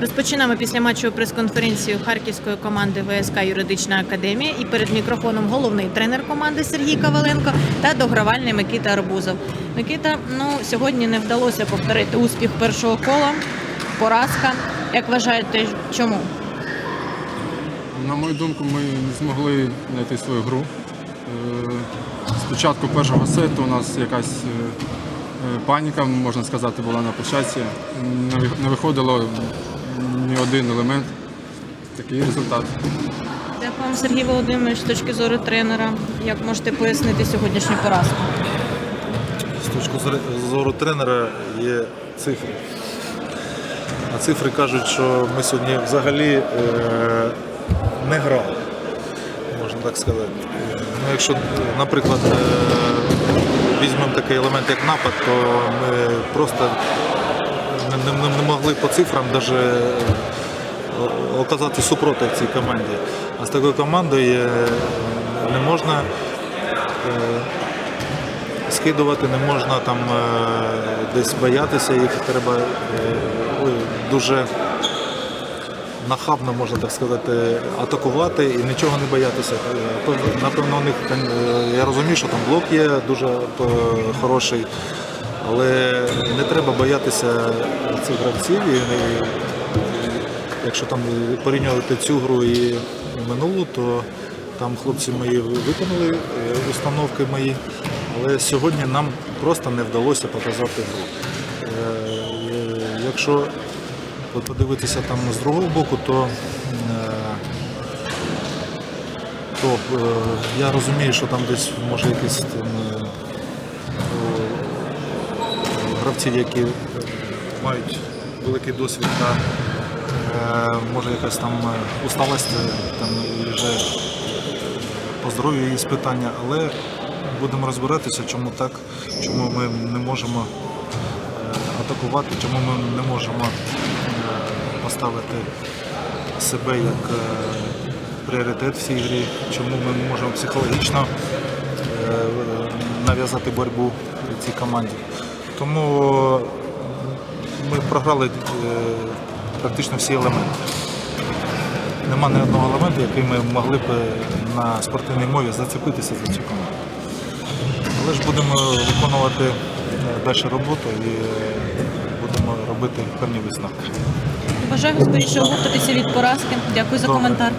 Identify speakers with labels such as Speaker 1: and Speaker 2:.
Speaker 1: Розпочинаємо після матчу прес-конференцію харківської команди ВСК Юридична академія. І перед мікрофоном головний тренер команди Сергій Коваленко та догравальний Микита Арбузов. Микита, ну сьогодні не вдалося повторити успіх першого кола. Поразка. Як вважаєте, чому?
Speaker 2: На мою думку, ми не змогли знайти свою гру. Спочатку першого сету у нас якась е, е, паніка, можна сказати, була на площадці. Не виходило ні один елемент. Такий результат.
Speaker 1: Дякую вам, Сергій Володимирович, з точки зору тренера. Як можете пояснити сьогоднішню поразку?
Speaker 3: З точки зору тренера є цифри. А цифри кажуть, що ми сьогодні взагалі е, не грали, так сказати. Е, Ну, якщо, е, наприклад, е, візьмемо такий елемент, як напад, то ми просто не, не, не могли по цифрам навіть оказати супротив цій команді. А з такою командою е, не можна е, скидувати не можна там е, десь боятися, їх треба е, дуже нахабно, можна так сказати, атакувати і нічого не боятися. Е, Напевно, у них е, я розумію, що там блок є дуже е, хороший, але не треба боятися цих гравців. І, якщо там порівнювати цю гру і минулу, то там хлопці мої виконали установки мої, але сьогодні нам просто не вдалося показати гру. Якщо от подивитися там з другого боку, то, е, то е, я розумію, що там десь може якісь там, е, гравці, які мають великий досвід та може якась там усталость, там вже по здоров'ю є питання, але будемо розбиратися, чому так, чому ми не можемо атакувати, чому ми не можемо поставити себе як е, пріоритет в цій грі, чому ми можемо психологічно е, нав'язати боротьбу цій команді. Тому ми програли е, практично всі елементи. Нема ні одного елементу, який ми могли б на спортивній мові зацепитися за цю команду. Але ж будемо виконувати далі роботу і будемо робити певні висновки.
Speaker 1: Бажаю скоріше оговтатися від поразки. Дякую за коментар.